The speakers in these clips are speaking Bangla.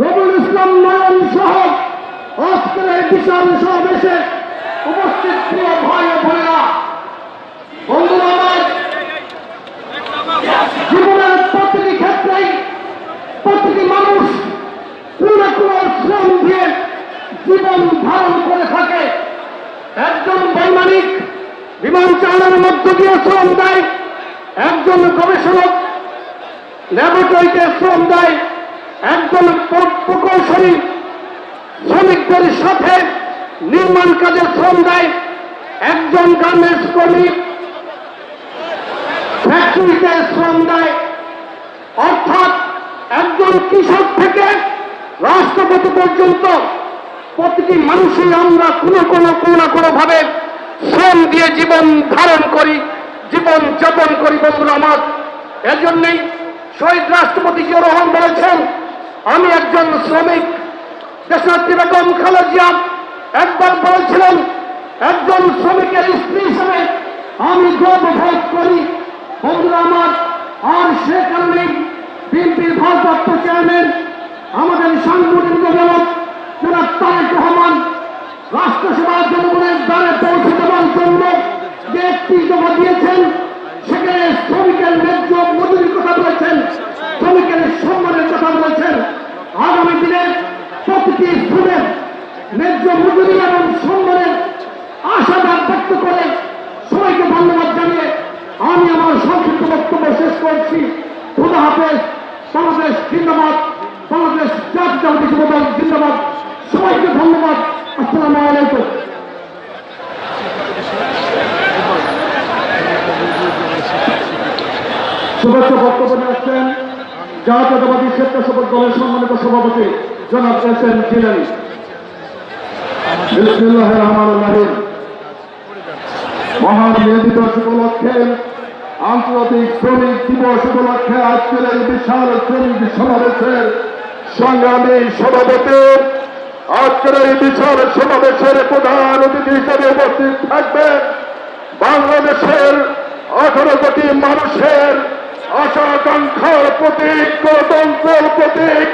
রবুল ইসলাম নয়ন সহ এই বিশাল সমাবেশে উপস্থিত প্রিয় ও বোনেরা। জীবনের প্রতিটি ক্ষেত্রেই প্রতিটি মানুষ না কোনো শ্রম দিয়ে জীবন ধারণ করে থাকে। একজন বৈমানিক বিমান চালনার মধ্য দিয়ে শ্রম দেয়, একজন গবেষণক ল্যাবরেটরিতে শ্রম দেয় একজন প্রকৌশলী শ্রমিকদের সাথে নির্মাণ কাজে শ্রম দেয়। একজন গার্মেন্টস কর্মী ফ্যাক্টরিতে শ্রম দেয়। অর্থাৎ একজন কৃষক থেকে রাষ্ট্রপতি পর্যন্ত প্রতিটি মানুষই আমরা কোনো কোনো কোনো না কোনো ভাবে শ্রম দিয়ে জীবন ধারণ করি, জীবন যাপন করি বন্ধুরা আমার। এজন্যই শহীদ রাষ্ট্রপতি জিয়া রহমান বলেছেন আমি একজন শ্রমিক, দেশনেত্রী বেগম খালেদা জিয়া। একবার বলেছিলেন, একজন শ্রমিকের স্ত্রী হিসেবে আমি গর্ব গর্ববোধ করি। বন্ধুরা আমার, আর সে কারণেই বিএনপির ভারপ্রাপ্ত চেয়ারম্যান, আমাদের সাংগঠনিক অভিভাবক জনাব তারেক রহমান রাষ্ট্রসভা জনগণের দ্বারে পৌঁছে দেওয়ার জন্য যে একটি জমা দিয়েছেন, সেখানে শ্রমিকের ন্যায্য মজুরির কথা বলেছেন শ্রমিকের সম্মানের কথা বলেছেন আগামী দিনে প্রতিটি শ্রমের ন্যায্য মজুরি এবং সম্মানের আশাবাদ করে সবাইকে ধন্যবাদ জানিয়ে আমি আমার সংক্ষিপ্ত বক্তব্য শেষ করছি। খুদা হাফেজ, বাংলাদেশ জিন্দাবাদ, বাংলাদেশ জাতীয়তাবাদী যুবদল জিন্দাবাদ। সবাইকে ধন্যবাদ। আসসালামু আলাইকুম। শুভেচ্ছা বক্তব্য রাখছেন জাতীয়তাবাদী স্বেচ্ছাসেবক দলের সম্মানিত সভাপতি জনাব এস এম জিলানি। বিসমুল্লাহ রহমান রাহিম। মহান মে দিবস উপলক্ষে আন্তর্জাতিক শ্রমিক দিবস উপলক্ষে আজকের এই বিশাল শ্রমিক সমাবেশের সংগ্রামী সভাপতি, আজকের এই বিশাল সমাবেশের প্রধান অতিথি হিসেবে উপস্থিত থাকবেন বাংলাদেশের আঠারো কোটি মানুষের আশা আকাঙ্ক্ষার প্রতীক, গণতন্ত্রের প্রতীক,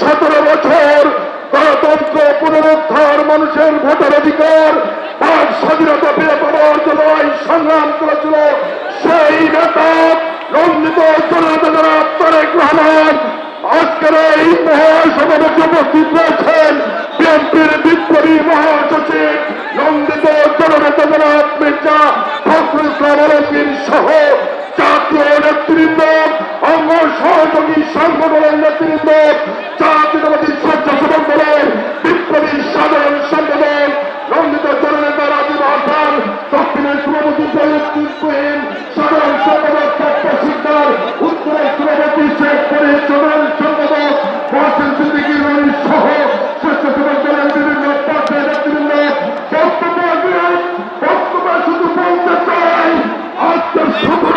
সতেরো বছর মানুষের ভোটার অধিকার তার স্বাধীনতা ফিরে পাওয়ার জন্য সংগ্রাম করেছিল সেই নেতা নন্দিত আজকের এই উপস্থিত রয়েছেন বিএনপির বিপ্লবী মহাসচিব নন্দিত জননেতা মির্জা ফখরুল ইসলাম আলমগীর সহ শুভ